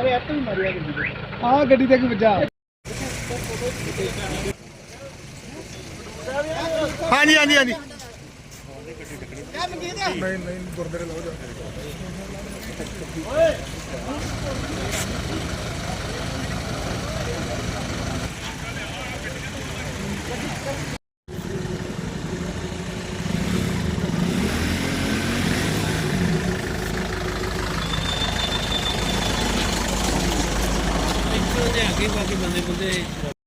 ਅਰੇ ਐਟ ਵੀ ਮਾਰਿਆ ਗੱਡੀ ਆ ਗੱਡੀ ਤੇ ਕਿ ਵੱਜਾ। ਹਾਂਜੀ ਹਾਂਜੀ ਹਾਂਜੀ। ਨਹੀਂ ਨਹੀਂ ਗੁਰਦੁਆਰੇ ਲਾਓ ਜਾ। ਗੱਡੀ ਬਾਕੀ ਬੰਦੇ ਖਲੋ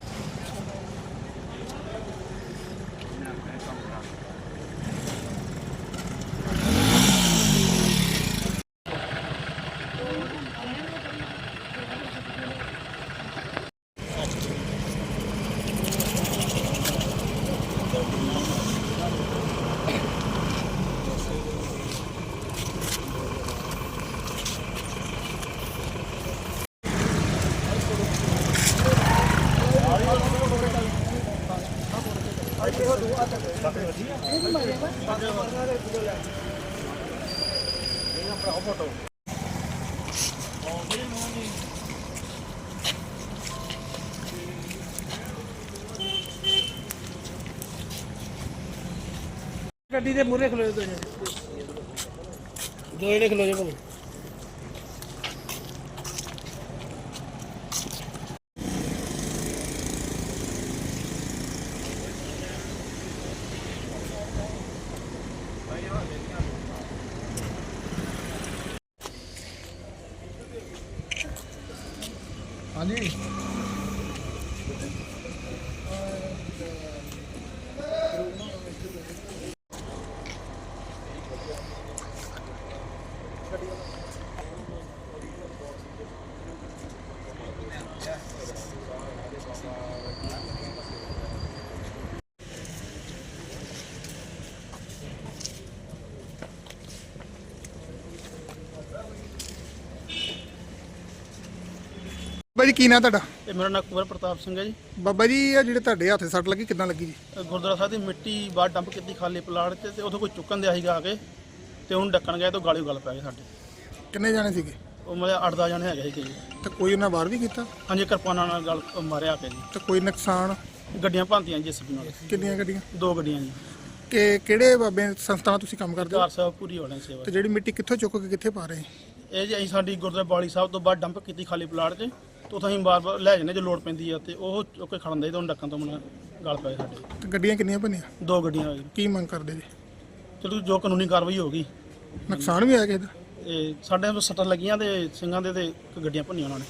ਦੋ ਜਣੇ ਦੋ ਜਣੇ ਖਲੋ ਜਾ ਭਾਵੇਂ ਹਾਂਜੀ ਬਾਬਾ ਜੀ ਕੀ ਨਾਂ ਤੁਹਾਡਾ? ਇਹ ਮੇਰਾ ਨਾਮ ਕੁਵਰ ਪ੍ਰਤਾਪ ਸਿੰਘ ਹੈ ਜੀ। ਬਾਬਾ ਜੀ ਇਹ ਜਿਹੜੇ ਤੁਹਾਡੇ ਹੱਥ ਸੱਟ ਲੱਗੀ ਕਿੱਦਾਂ ਲੱਗੀ ਜੀ? ਗੁਰਦੁਆਰਾ ਸਾਹਿਬ ਦੀ ਮਿੱਟੀ ਬਾਹਰ ਡੰਪ ਕੀਤੀ ਖਾਲੀ ਪਲਾਟ 'ਚ ਤੇ ਉਥੋਂ ਕੋਈ ਚੁੱਕਣ ਦਿਆ ਸੀਗਾ ਆ ਕੇ ਤੇ ਉਹਨੂੰ ਡੱਕਣ ਗਏ ਤਾਂ ਗਾਲੀ ਗਲ ਪੈ ਗਏ ਸਾਡੇ। ਕਿੰਨੇ ਜਾਣੇ ਸੀਗੇ? ਉਹ ਮਤਲਬ ਅੱਠ ਦਸ ਜਣੇ ਹੈਗੇ ਸੀ ਜੀ। ਤੇ ਕੋਈ ਉਹਨਾਂ ਵਾਰ ਵੀ ਕੀਤਾ? ਹਾਂਜੀ ਕਿਰਪਾਨਾਂ ਨਾਲ ਗਲ ਮਾਰਿਆ ਆ ਕੇ ਜੀ। ਤੇ ਕੋਈ ਨੁਕਸਾਨ? ਗੱਡੀਆਂ ਭਾਂਤੀਆਂ ਜੀਸੀਬੀ ਨਾਲ। ਕਿੰਨੀਆਂ ਗੱਡੀਆਂ? ਦੋ ਗੱਡੀਆਂ ਜੀ। ਕਿ ਕਿਹੜੇ ਬਾਬੇ ਸੰਸਥਾ ਨਾਲ ਤੁਸੀਂ ਕੰਮ ਕਰਦੇ ਹੋ? ਕਾਰ ਸਾਹਿਬ ਪੂਰੀ ਵਾਲਿਆਂ ਦੀ ਸੇਵਾ। ਤੇ ਜਿਹੜੀ ਮਿੱਟੀ ਕਿੱਥੋਂ ਚੁੱਕ ਕੇ ਕਿੱਥੇ ਪਾ ਰਹੇ? ਇਹ ਜੀ ਅਸੀਂ ਸਾਡੀ ਗੁਰਦੁਆਰਾ ਬਾਲੀ ਸਾਹਿਬ ਤੋਂ ਬਾਅਦ ਡੰਪ ਕੀਤੀ ਖਾਲੀ ਪਲਾਟ 'ਚ ਤੇ ਉੱਥੋਂ ਅਸੀਂ ਬਾਰ-ਬਾਰ ਲੈ ਜਾਂਦੇ ਜੇ ਲੋਡ ਪੈਂਦੀ ਆ ਤੇ ਉਹ ਚੁੱਕ ਕੇ ਖੜਨ ਦੇ ਤੇ ਉਹਨੂੰ ਡੱਕਣ ਤੋਂ ਮਨਾ ਗਲ ਪਏ ਸਾਡੇ। ਤੇ ਗੱਡੀਆਂ ਕਿੰਨੀਆਂ ਬਣੀਆਂ ਦੋ ਗੱਡੀਆਂ ਕੀ ਮੰਗ ਕਰਦੇ ਜੀ? ਚਲੋ ਜੋ ਕਾਨੂੰਨੀ ਕਾਰਵਾਈ ਹੋਗੀ ਨੁਕਸਾਨ ਵੀ ਆਇਆ ਕਿਸੇ ਦਾ? ਇਹ ਸਾਡੇ ਸੱਟਾਂ ਲੱਗੀਆਂ ਤੇ ਸਿੰਘਾਂ ਦੇ ਤੇ ਗੱਡੀਆਂ ਭੰਨੀਆਂ ਉਹਨਾਂ ਨੇ।